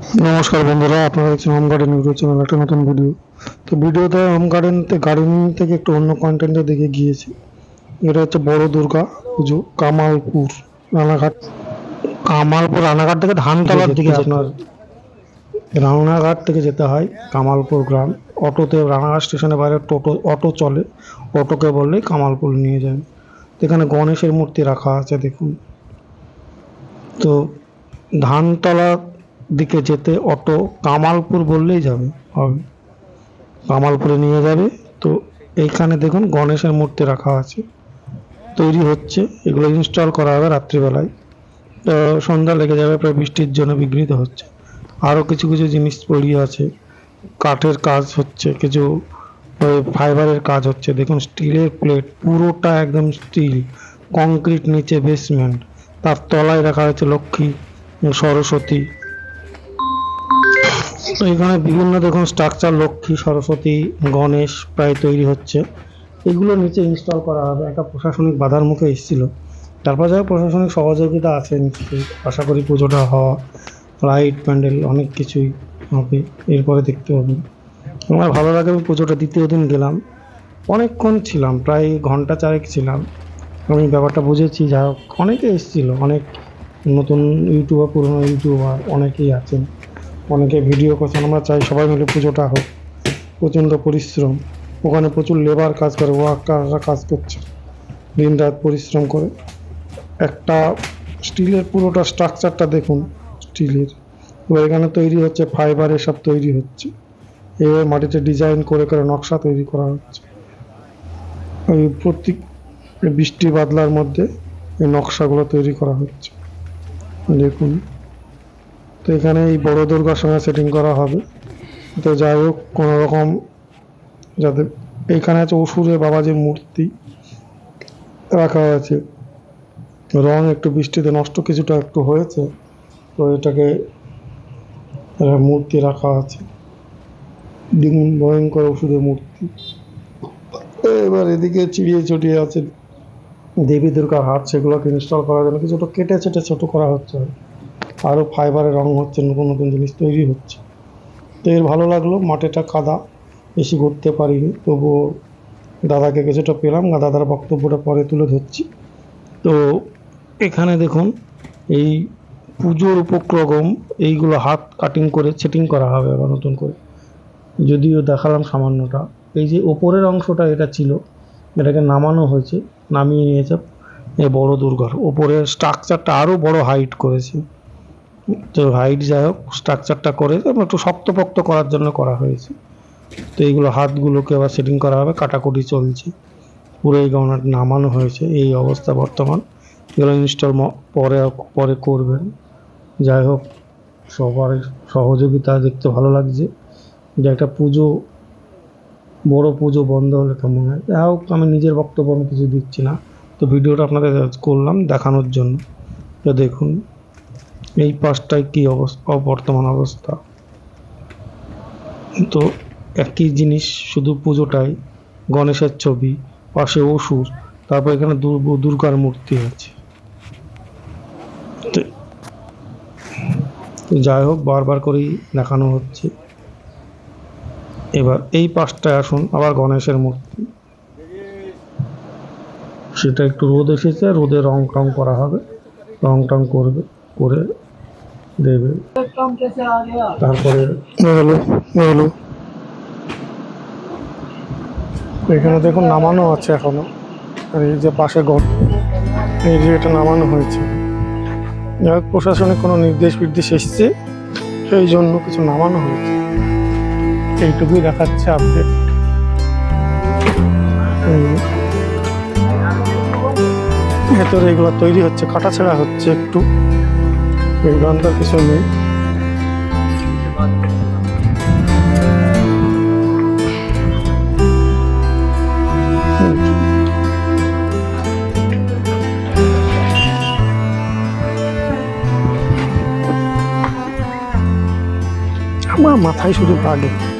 নমস্কার বন্ধুরা আপনারা দেখছেন হোম গার্ডেন ইউটিউব চ্যানেল একটা নতুন ভিডিও তো ভিডিওতে হোম গার্ডেন গার্ডেনিং থেকে একটু অন্য কন্টেন্টে দেখে গিয়েছি। এটা হচ্ছে বড় দুর্গা পুজো কামালপুর রানাঘাট। কামালপুর রানাঘাট থেকে ধানতলার দিকে আপনার রানাঘাট থেকে যেতে হয় কামালপুর গ্রাম। অটোতে রানাঘাট স্টেশনের বাইরে টোটো অটো চলে। অটোকে বললেই কামালপুর নিয়ে তো এখানে গণেশের মূর্তি রাখা আছে দেখুন। তো ধানতলা দিকে যেতে অটো কামালপুর বললেই যাবে, হবে। কামালপুরে নিয়ে যাবে। তো এইখানে দেখুন গণেশের মূর্তি রাখা আছে, তৈরি হচ্ছে। এগুলো ইনস্টল করা হবে রাত্রিবেলায়। সন্ধ্যা লেগে যাবে, প্রায় বৃষ্টির জন্য বিঘ্নিত হচ্ছে। আরও কিছু কিছু জিনিস পড়িয়ে আছে। কাঠের কাজ হচ্ছে, কিছু ফাইবারের কাজ হচ্ছে। দেখুন স্টিলের প্লেট পুরোটা একদম স্টিল কংক্রিট নিচে বেসমেন্ট তার তলায় রাখা হয়েছে লক্ষ্মী সরস্বতী। এখানে বিভিন্ন দেখুন স্ট্রাকচার লক্ষ্মী, সরস্বতী, গণেশ প্রায় তৈরি হচ্ছে। এগুলো নিচে ইনস্টল করা হবে। একটা প্রশাসনিক বাধার মুখে এসেছিল। তারপর যাই প্রশাসনিক সহযোগিতা আছে নিশ্চয়ই। আশা করি পুজোটা হওয়া লাইট প্যান্ডেল অনেক কিছুই হবে। এরপরে দেখতে হবে। আমার ভালো লাগে পুজোটা দ্বিতীয় দিন গেলাম। অনেকক্ষণ ছিলাম, প্রায় ঘণ্টা চারেক ছিলাম। আমি ব্যাপারটা বুঝেছি যা অনেকে এসেছিল। অনেক নতুন ইউটিউবার, পুরনো ইউটিউবার অনেকেই আছেন। অনেকে ভিডিও করছেন, আমরা চাই সবাই মিলে পুজোটা হোক। প্রচণ্ড পরিশ্রম। ওখানে প্রচুর লেবার কাজ করে ওয়ার্কাররা কাজ করছে। দিন রাত পরিশ্রম করে। একটা স্টিলের পুরোটা স্ট্রাকচারটা দেখুন, স্টিলের। এবার এখানে তৈরি হচ্ছে ফাইবার এসব তৈরি হচ্ছে। এবার মাটিতে ডিজাইন করে করে নকশা তৈরি করা হচ্ছে। ওই প্রত্যেক বৃষ্টি বাদলার মধ্যে এই নকশাগুলো তৈরি করা হচ্ছে। দেখুন। তো এখানে এই বড় দুর্গার সঙ্গে সেটিং করা হবে। তো যাই হোক, কোনো রকম যাতে এইখানে আছে অসুরের বাবাজির মূর্তি রাখা আছে রং একটু বৃষ্টিতে নষ্ট কিছুটা একটু হয়েছে, তো এটাকে মূর্তি রাখা আছে। দেখুন ভয়ঙ্কর ওষুধের মূর্তি। এবার এদিকে চিড়িয়ে চটিয়ে আছে দেবী দুর্গার হাত, সেগুলোকে ইনস্টল করার জন্য কিছুটা কেটে চেটে ছোটো করা হচ্ছে। আরও ফাইবারের রং হচ্ছে, নতুন নতুন জিনিস তৈরি হচ্ছে। তো এর ভালো লাগল মাঠেটা কাদা বেশি ঘুরতে পারিনি। তবুও দাদাকে কিছুটা পেলাম না দাদার বক্তব্যটা পরে তুলে ধরছি। তো এখানে দেখুন, এই পুজোর উপক্রম এইগুলো হাত কাটিং করে সেটিং করা হবে আবার নতুন করে। যদিও দেখালাম সামান্যটা। এই যে ওপরের অংশটা এটা ছিল, এটাকে নামানো হয়েছে, নামিয়ে নিয়েছে এই বড় দুর্গার। ওপরের স্ট্রাকচারটা আরও বড় হাইট করেছে। তো হাইট যাই হোক স্ট্রাকচারটা করে একটু শক্তপোক্ত করার জন্য করা হয়েছে। তো এইগুলো হাতগুলোকে আবার সেটিং করা হবে, কাটাকুটি চলছে। পুরো এই গহনাটা নামানো হয়েছে, এই অবস্থা বর্তমান। এগুলো ইনস্টল পরে পরে করবেন। যাই হোক, সবার সহযোগিতা দেখতে ভালো লাগছে। যে একটা পুজো, বড় পুজো বন্ধ হলে কেমন হয়, যাই হোক, আমি নিজের বক্তব্য আমি কিছু দিচ্ছি না। তো ভিডিওটা আপনাদের করলাম দেখানোর জন্য। তো দেখুন এই পাশটায় কী অবস্থা বর্তমান অবস্থা? তো একই জিনিস শুধু পুজোটাই। গণেশের ছবি, পাশে অসুর, তারপর এখানে দুর্গ- দুর্গার মূর্তি আছে। যাই হোক, বারবার করেই দেখানো হচ্ছে। এবার এই পাশটায় আসুন, আবার গণেশের মূর্তি। সেটা একটু রোদ এসেছে, রোদে রং টং করা হবে। রং টং করবে, করে দেবে। তারপরে এখানে দেখুন নামানো আছে এখনও। আর এই যে পাশে ঘর এই যে এটা নামানো হয়েছে। যাই হোক প্রশাসনিক কোনো নির্দেশ ফির্দেশ এসছে সেই জন্য কিছু নামানো হয়েছে। এইটুকুই দেখাচ্ছে আপডেট ভেতরে এগুলো তৈরি হচ্ছে কাটাছেড়া হচ্ছে একটু। বিভ্রান্তার গানটার পিছনে। আমার মাথায় শুধু লাগে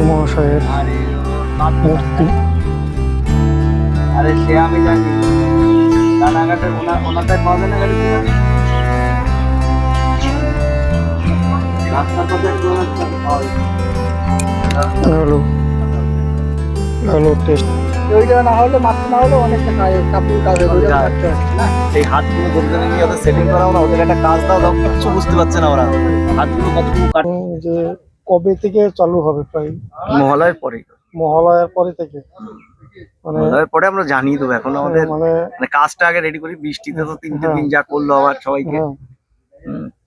অসুর মহাশয়ের মূর্তি। আরে সে আমি জানি। রানাঘাটে ওনার ওনারটাই পাওয়া যায় না গাড়ি রাস্তার পাশে পাওয়া হ্যালো। Hello test. ওইটা না হলে মাত্র না হলে অনেকটা কাজ কাপড় কাজ সেই হাতগুলো নিয়ে ওদের সেটিং করাও না ওদের একটা কাজ দাও দাও কিছু বুঝতে পারছে না ওরা। হাতগুলো কতটুকু কাট যে কবে থেকে চালু হবে প্রায়? মহলার পরে। মহালয়ার পরে থেকে? মানে পরে আমরা জানিয়ে দেবো। এখন আমাদের মানে মানে কাজটা আগে রেডি করি। বৃষ্টিতে তো তিনটে হ্যাঁ। দিন যা করল আবার সবাইকে। হ্যাঁ।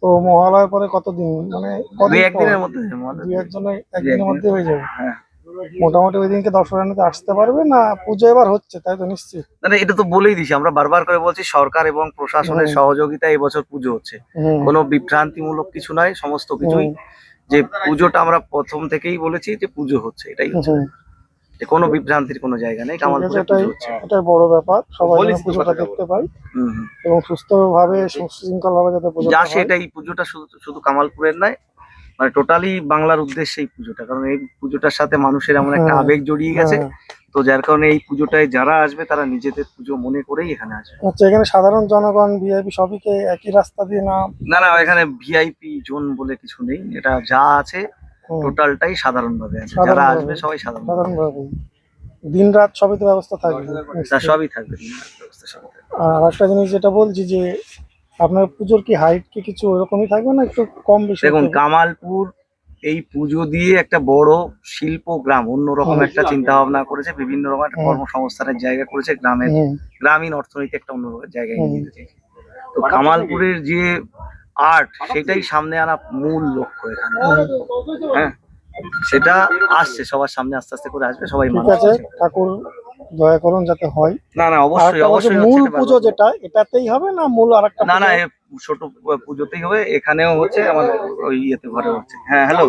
তো মহালয়ার পরে কতদিন? মানে দুই একদিনের মধ্যে মহলার দুই একজনের একদিনের মধ্যে হয়ে যাবে। হ্যাঁ। মোটামুটি ওই দিনকে আসতে পারবে না পুজো এবার হচ্ছে তাই তো নিশ্চিত? মানে এটা তো বলেই দিছি। আমরা বারবার করে বলছি সরকার এবং প্রশাসনের সহযোগিতা এবছর পুজো হচ্ছে। কোনো বিভ্রান্তিমূলক কিছু নয় সমস্ত কিছুই। যে পুজোটা আমরা প্রথম থেকেই বলেছি যে পুজো হচ্ছে এটাই হচ্ছে যে কোনো বিভ্রান্তির কোনো জায়গা নেই কামাল এটা কামালপুরে পুজো হচ্ছে এটাই বড় ব্যাপার সবাই যেন পুজোটা দেখতে পাই। এবং সুস্থভাবে সুশৃঙ্খল ভাবে যাতে পুজো যা এই পুজোটা শুধু শুধু কামালপুরের নয় মানে টোটালি বাংলার উদ্দেশ্যে এই পুজোটা কারণ এই পুজোটার সাথে মানুষের এমন একটা হ্যাঁ। আবেগ জড়িয়ে গেছে হ্যাঁ। তো যার কারণে এই পুজোটায় যারা আসবে তারা নিজেদের পুজো মনে করেই এখানে আসবে। আচ্ছা এখানে সাধারণ জনগণ ভিআইপি সবইকে একই রাস্তা দিয়ে না? না না এখানে ভিআইপি জোন বলে কিছু নেই। এটা যা আছে টোটালটাই সাধারণ ভাবে আছে। যারা আসবে সবাই সাধারণ সাধারণভাবে। দিন রাত সবই তো ব্যবস্থা থাকবে। সবই থাকবে। আর একটা জিনিস যেটা বলছি যে আপনার পুজোর কি হাইট কি কিছু ওরকমই থাকবে না একটু কম বেশি? দেখুন কামালপুর এই পুজো দিয়ে একটা বড় শিল্প গ্রাম অন্যরকম একটা চিন্তা ভাবনা করেছে বিভিন্ন রকম একটা কর্মসংস্থানের জায়গা করেছে গ্রামের গ্রামীণ অর্থনীতি একটা অন্য জায়গায় নিয়ে। যেতে তো কামালপুরের যে আর্ট সেটাই সামনে আনা মূল লক্ষ্য এখানে। হ্যাঁ। সেটা আসছে সবার সামনে আস্তে আস্তে করে আসবে সবাই ঠিক আছে ঠাকুর দয়া করুন যাতে হয়। না না অবশ্যই অবশ্যই মূল পুজো যেটা এটাতেই হবে না মূল আরেকটা না না ছোট পুজোতেই হবে এখানেও হচ্ছে আমাদের ওই ইয়েতে ঘরে হচ্ছে। হ্যাঁ হ্যালো।